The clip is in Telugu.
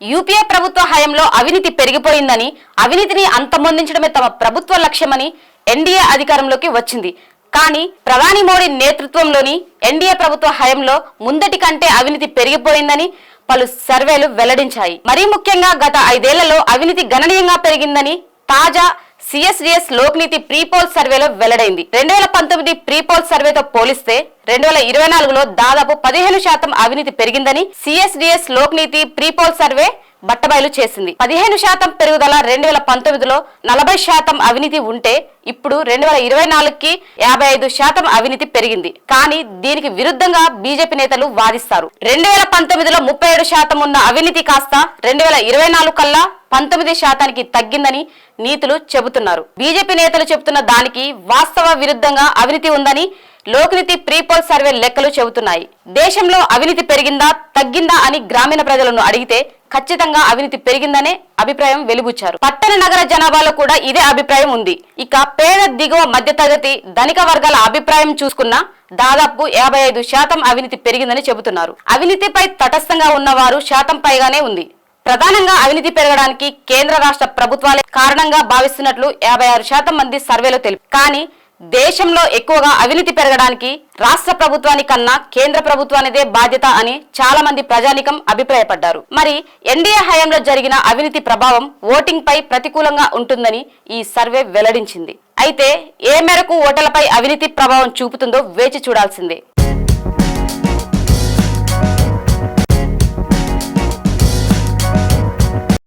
యూపీఏ ప్రభుత్వ హయాంలో అవినీతి పెరిగిపోయిందని అవినీతిని అంతమొందించడమే తమ ప్రభుత్వ లక్ష్యమని ఎన్డీఏ అధికారంలోకి వచ్చింది. కానీ ప్రధాని మోడీ నేతృత్వంలోని ఎన్డీఏ ప్రభుత్వ హయంలో ముందటి కంటే అవినీతి పెరిగిపోయిందని పలు సర్వేలు వెల్లడించాయి. మరీ ముఖ్యంగా గత ఐదేళ్ళలో అవినీతి గణనీయంగా పెరిగిందని తాజా సిఎస్డిఎస్ లోక్నీతి ప్రీపోల్ సర్వేలో వెల్లడైంది. రెండు వేల పంతొమ్మిది ప్రీపోల్ సర్వేతో పోలిస్తే రెండు వేల ఇరవై నాలుగులో దాదాపు పదిహేను శాతం అవినీతి పెరిగిందని సిఎస్డిఎస్ లోక్నీతి ప్రీపోల్ సర్వే బట్టబయలు చేసింది. పదిహేను శాతం పెరుగుదల రెండు వేల పంతొమ్మిదిలో నలభై శాతం అవినీతి ఉంటే ఇప్పుడు రెండు వేల ఇరవై నాలుగుకి యాభై ఐదు శాతం అవినీతి పెరిగింది. కానీ దీనికి విరుద్ధంగా బీజేపీ నేతలు వాదిస్తారు. రెండు వేల పంతొమ్మిదిలో ముప్పై ఏడు శాతం ఉన్న అవినీతి కాస్త రెండు వేల ఇరవై నాలుగు కల్లా పంతొమ్మిది శాతానికి తగ్గిందని నీతులు చెబుతున్నారు. బీజేపీ నేతలు చెబుతున్న దానికి వాస్తవ విరుద్ధంగా అవినీతి ఉందని లోక్నీతి ప్రీపోల్ సర్వే లెక్కలు చెబుతున్నాయి. దేశంలో అవినీతి పెరిగిందా తగ్గిందా అని గ్రామీణ ప్రజలను అడిగితే ఖచ్చితంగా అవినీతి పెరిగిందనే అభిప్రాయం వెలుబుచ్చారు. పట్టణ నగర జనాభాలో కూడా ఇదే అభిప్రాయం ఉంది. ఇక పేద దిగువ మధ్యతరగతి ధనిక వర్గాల అభిప్రాయం చూసుకున్నా దాదాపు యాభై ఐదు శాతం అవినీతి పెరిగిందని చెబుతున్నారు. అవినీతిపై తటస్థంగా ఉన్నవారు శాతం పైగానే ఉంది. ప్రధానంగా అవినీతి పెరగడానికి కేంద్ర రాష్ట్ర ప్రభుత్వాలే కారణంగా భావిస్తున్నట్లు యాభై ఆరు శాతం మంది సర్వేలో తెలిపి కానీ దేశంలో ఎక్కువగా అవినీతి పెరగడానికి రాష్ట్ర ప్రభుత్వాని కన్నా కేంద్ర ప్రభుత్వానిదే బాధ్యత అని చాలా మంది ప్రజానికం అభిప్రాయపడ్డారు. మరి ఎన్డీఏ హయాంలో జరిగిన అవినీతి ప్రభావం ఓటింగ్ పై ప్రతికూలంగా ఉంటుందని ఈ సర్వే వెల్లడించింది. అయితే ఏ మేరకు ఓటర్లపై అవినీతి ప్రభావం చూపుతుందో వేచి చూడాల్సిందే.